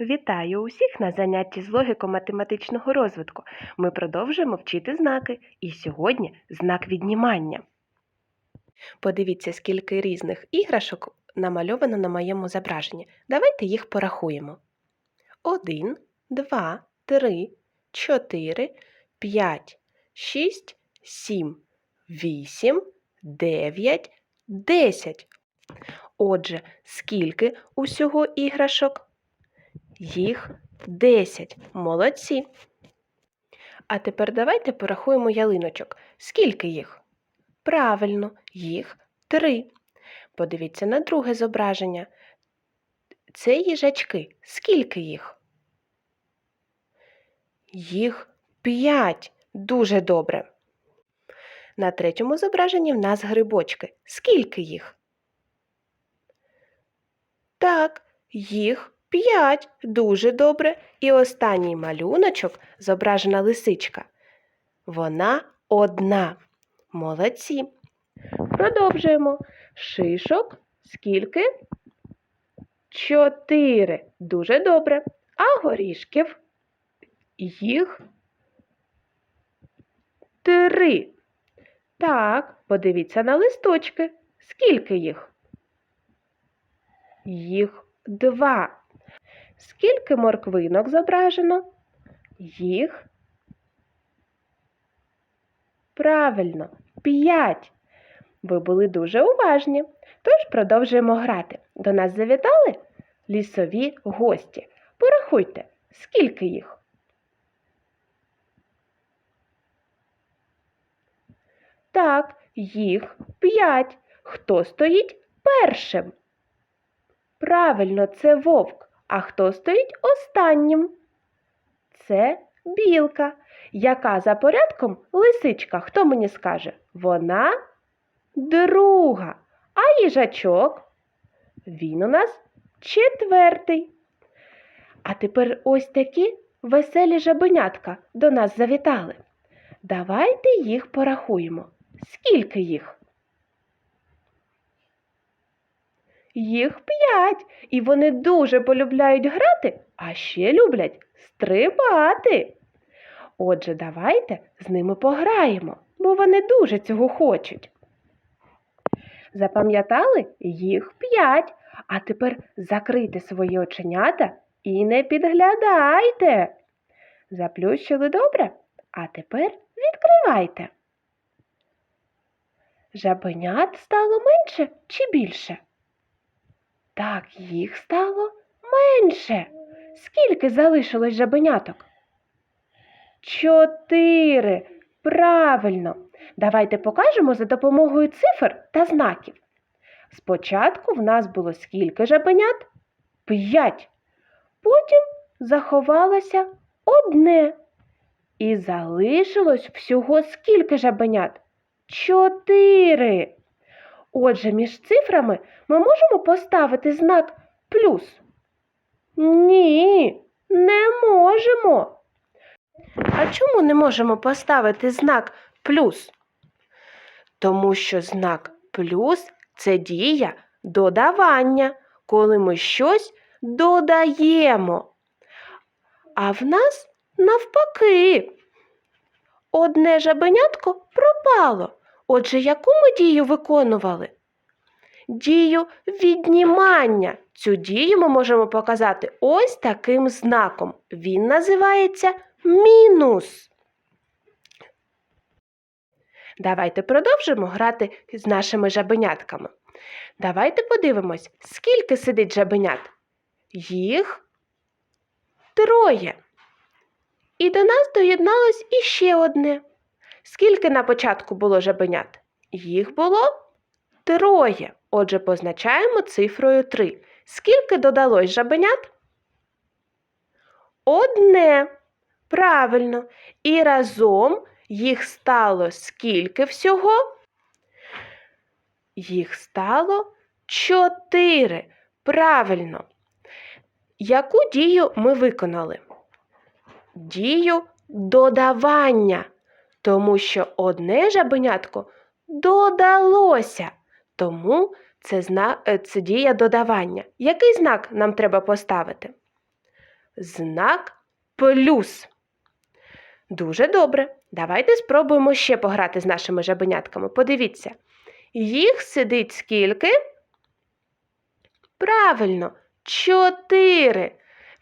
Вітаю усіх на занятті з логіко-математичного розвитку. Ми продовжуємо вчити знаки, і сьогодні знак віднімання. Подивіться, скільки різних іграшок намальовано на моєму зображенні. Давайте їх порахуємо. Один, два, три, чотири, п'ять, шість, сім, вісім, дев'ять, десять. Отже, скільки усього іграшок? Їх 10. Молодці. А тепер давайте порахуємо ялиночок. Скільки їх? Правильно, їх 3. Подивіться на друге зображення. Це їжачки. Скільки їх? Їх 5. Дуже добре. На третьому зображенні в нас грибочки. Скільки їх? Так, їх П'ять. Дуже добре. І останній малюночок зображена лисичка. Вона одна. Молодці. Продовжуємо. Шишок. Скільки? Чотири. Дуже добре. А горішків? Їх три. Так, подивіться на листочки. Скільки їх? Їх два. Скільки морквинок зображено? Їх. Правильно, п'ять. Ви були дуже уважні. Тож продовжуємо грати. До нас завітали лісові гості. Порахуйте, скільки їх? Так, їх п'ять. Хто стоїть першим? Правильно, це вовк. А хто стоїть останнім? Це білка. Яка за порядком лисичка? Хто мені скаже? Вона друга. А їжачок? Він у нас четвертий. А тепер ось такі веселі жабенятка до нас завітали. Давайте їх порахуємо. Скільки їх? Їх п'ять, і вони дуже полюбляють грати, а ще люблять стрибати. Отже, давайте з ними пограємо, бо вони дуже цього хочуть. Запам'ятали їх п'ять, а тепер закрийте свої оченята і не підглядайте. Заплющили добре, а тепер відкривайте. Жабенят стало менше чи більше? Так їх стало менше. Скільки залишилось жабеняток? Чотири. Правильно. Давайте покажемо за допомогою цифр та знаків. Спочатку в нас було скільки жабенят? П'ять. Потім заховалося одне. І залишилось всього скільки жабенят? Чотири. Отже, між цифрами ми можемо поставити знак плюс? Ні, не можемо. А чому не можемо поставити знак плюс? Тому що знак плюс це дія додавання, коли ми щось додаємо. А в нас навпаки. Одне жабенятко пропало. Отже, яку ми дію виконували? Дію віднімання. Цю дію ми можемо показати ось таким знаком. Він називається мінус. Давайте продовжимо грати з нашими жабенятками. Давайте подивимось, скільки сидить жабенят. Їх троє. І до нас доєдналось іще одне. Скільки на початку було жабенят? Їх було троє. Отже, позначаємо цифрою 3. Скільки додалось жабенят? Одне. Правильно. І разом їх стало скільки всього? Їх стало чотири. Правильно. Яку дію ми виконали? Дію додавання тому що одне жабенятко додалося, тому це, зна... е, це дія додавання. Який знак нам треба поставити? знак плюс. Дуже добре. Давайте спробуємо ще пограти з нашими жабенятками. Подивіться. Їх сидить скільки? Правильно, чотири.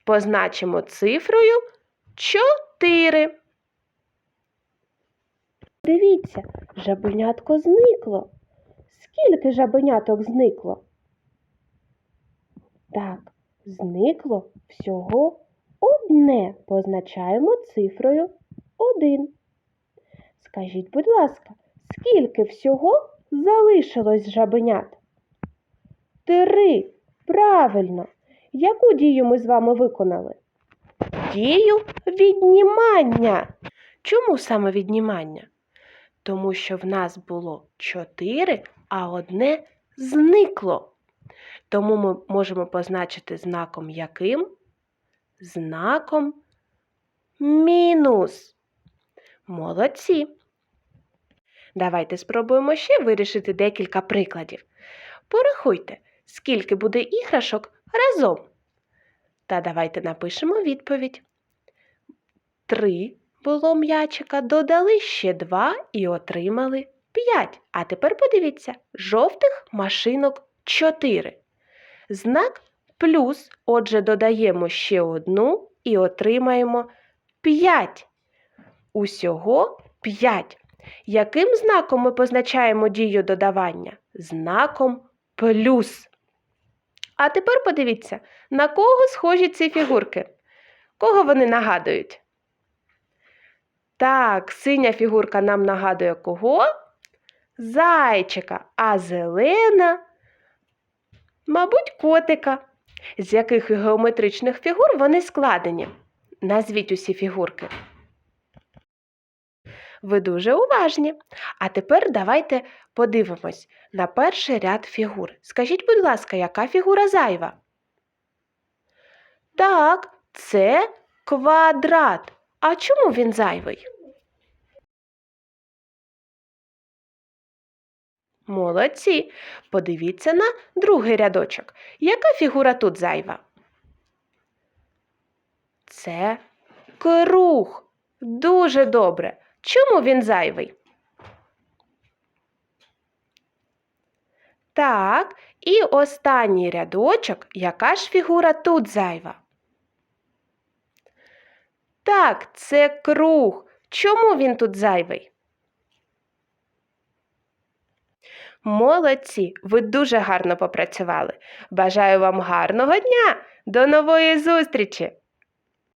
Позначимо цифрою чотири. Дивіться, жабенятко зникло. Скільки жабеняток зникло? Так, зникло всього одне. Позначаємо цифрою один. Скажіть, будь ласка, скільки всього залишилось жабенят? Три. Правильно. Яку дію ми з вами виконали? Дію віднімання. Чому саме віднімання? Тому що в нас було чотири, а одне зникло. Тому ми можемо позначити знаком яким? Знаком мінус. Молодці. Давайте спробуємо ще вирішити декілька прикладів. Порахуйте, скільки буде іграшок разом. Та давайте напишемо відповідь. Три було м'ячика, додали ще два і отримали п'ять. А тепер подивіться, жовтих машинок чотири. Знак плюс, отже, додаємо ще одну і отримаємо п'ять. Усього п'ять. Яким знаком ми позначаємо дію додавання? Знаком плюс. А тепер подивіться, на кого схожі ці фігурки? Кого вони нагадують? Так, синя фігурка нам нагадує кого? Зайчика, а зелена, мабуть, котика. З яких геометричних фігур вони складені? Назвіть усі фігурки. Ви дуже уважні. А тепер давайте подивимось на перший ряд фігур. Скажіть, будь ласка, яка фігура зайва? Так, це квадрат. А чому він зайвий? Молодці. Подивіться на другий рядочок. Яка фігура тут зайва? Це круг. Дуже добре. Чому він зайвий? Так, і останній рядочок, яка ж фігура тут зайва? Так, це круг. Чому він тут зайвий? Молодці, ви дуже гарно попрацювали. Бажаю вам гарного дня. До нової зустрічі!